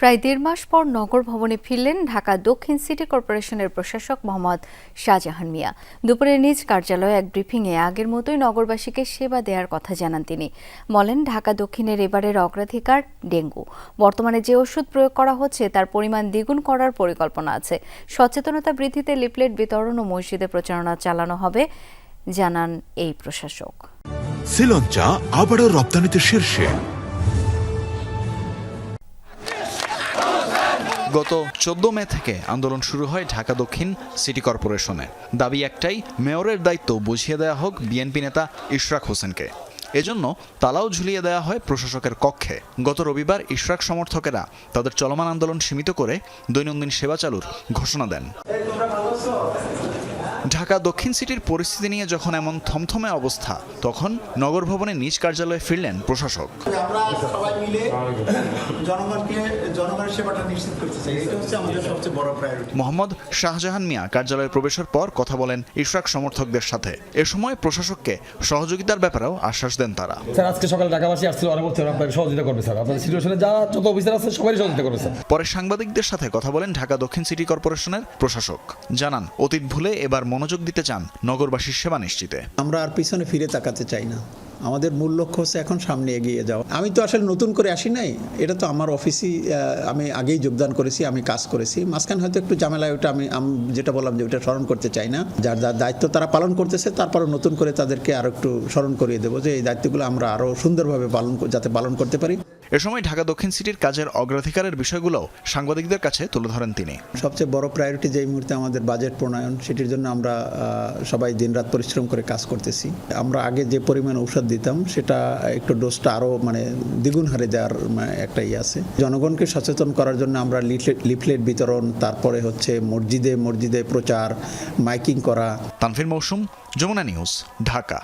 প্রায় দেড় মাস পর নগর ভবনে ফিরলেন ঢাকা দক্ষিণ সিটি কর্পোরেশনের প্রশাসক মোহাম্মদ শাহজাহান মিয়া। দুপুরে নিজ কার্যালয়ে এক ব্রিফিংয়ে আগের মতোই নগরবাসীকে সেবা দেওয়ার কথা জানান তিনি। বলেন, ঢাকা দক্ষিণের এবারের অগ্রাধিকার ডেঙ্গু। বর্তমানে যে ওষুধ প্রয়োগ করা হচ্ছে, তার পরিমাণ দ্বিগুণ করার পরিকল্পনা আছে। সচেতনতা বৃদ্ধিতে লিফলেট বিতরণ ও মসজিদে প্রচারণা চালানো হবে, জানান এই প্রশাসক। শ্রীলঞ্চা আবারও রপ্তানিতে শীর্ষে। গত চোদ্দ মে থেকে আন্দোলন শুরু হয় ঢাকা দক্ষিণ সিটি কর্পোরেশনে। দাবি একটাই, মেয়রের দায়িত্ব বুঝিয়ে দেওয়া হোক বিএনপি নেতা ইশরাক হোসেনকে। এজন্য তালাও ঝুলিয়ে দেওয়া হয় প্রশাসকের কক্ষে। গত রবিবার ইশরাক সমর্থকেরা তাদের চলমান আন্দোলন সীমিত করে দৈনন্দিন সেবা চালুর ঘোষণা দেন। ঢাকা দক্ষিণ সিটির পরিস্থিতি নিয়ে যখন এমন থমথমে অবস্থা তখন নগর ভবনে নিজ কার্যালয়ে ফিরলেন প্রশাসক। আমরা সবাই মিলে জনগণকে জনগণের সেবাটা নিশ্চিত করতে চাই। এটা হচ্ছে আমাদের সবচেয়ে বড় প্রায়োরিটি মোহাম্মদ শাহজাহান মিয়া কার্যালয়ে প্রবেশের পর কথা বলেন ইশরাক সমর্থকদের সাথে। এ সময় প্রশাসককে সহযোগিতার ব্যাপারেও আশ্বাস দেন তারা। স্যার আজকে সকালে ঢাকাবাসী আসছিল অনেক বলছে ওরা আপনাকে সহযোগিতা করবে স্যার। আপনাদের সিচুয়েশনে যা যত অফিসার আছে সবাই সহযোগিতা করবে স্যার। পরে সাংবাদিকদের সাথে কথা বলেন ঢাকা দক্ষিণ সিটি কর্পোরেশনের প্রশাসক। জানান অতীত ভুলে এবার মনোযোগ দিতে চান নগরবাসীর সেবা নিশ্চিতে। আমরা আর পিছনে ফিরে তাকাতে চাই না। আমাদের মূল লক্ষ্য হচ্ছে এখন সামনে এগিয়ে যাওয়া। আমি তো আসলে নতুন করে আসি নাই। এটা তো আমার অফিসই আমি আগেই যোগদান করেছি, আমি কাজ করেছি। মাঝখানে হয়তো একটু ঝামেলায় ওটা আমি যেটা বললাম যে ওটা স্মরণ করতে চাই না। যার যার দায়িত্ব তারা পালন করতেছে তারপরে নতুন করে তাদেরকে আরও একটু স্মরণ করিয়ে দেবো যে এই দায়িত্বগুলো আমরা আরও সুন্দরভাবে পালন যাতে পালন করতে পারি। এ সময় ঢাকা দক্ষিণ সিটির কাজের অগ্রাধিকারের বিষয়গুলোও সাংবাদিকদের কাছে তুলে ধরেন তিনি। সবচেয়ে বড় প্রায়োরিটি যে মুহূর্তে আমাদের বাজেট প্রণয়ন সেটির জন্য আমরা সবাই দিনরাত পরিশ্রম করে কাজ করতেছি। আমরা আগে যে পরিমাণ ঔষধ দিতাম সেটা একটু ডোজটা আরও মানে দ্বিগুণ হারে দেওয়ার মানে, একটা ইয়ে আছে। জনগণকে সচেতন করার জন্য আমরা লিফলেট বিতরণ তারপরে হচ্ছে মসজিদে মসজিদে প্রচার মাইকিং করা। তানফির মৌসুম যমুনা নিউজ ঢাকা।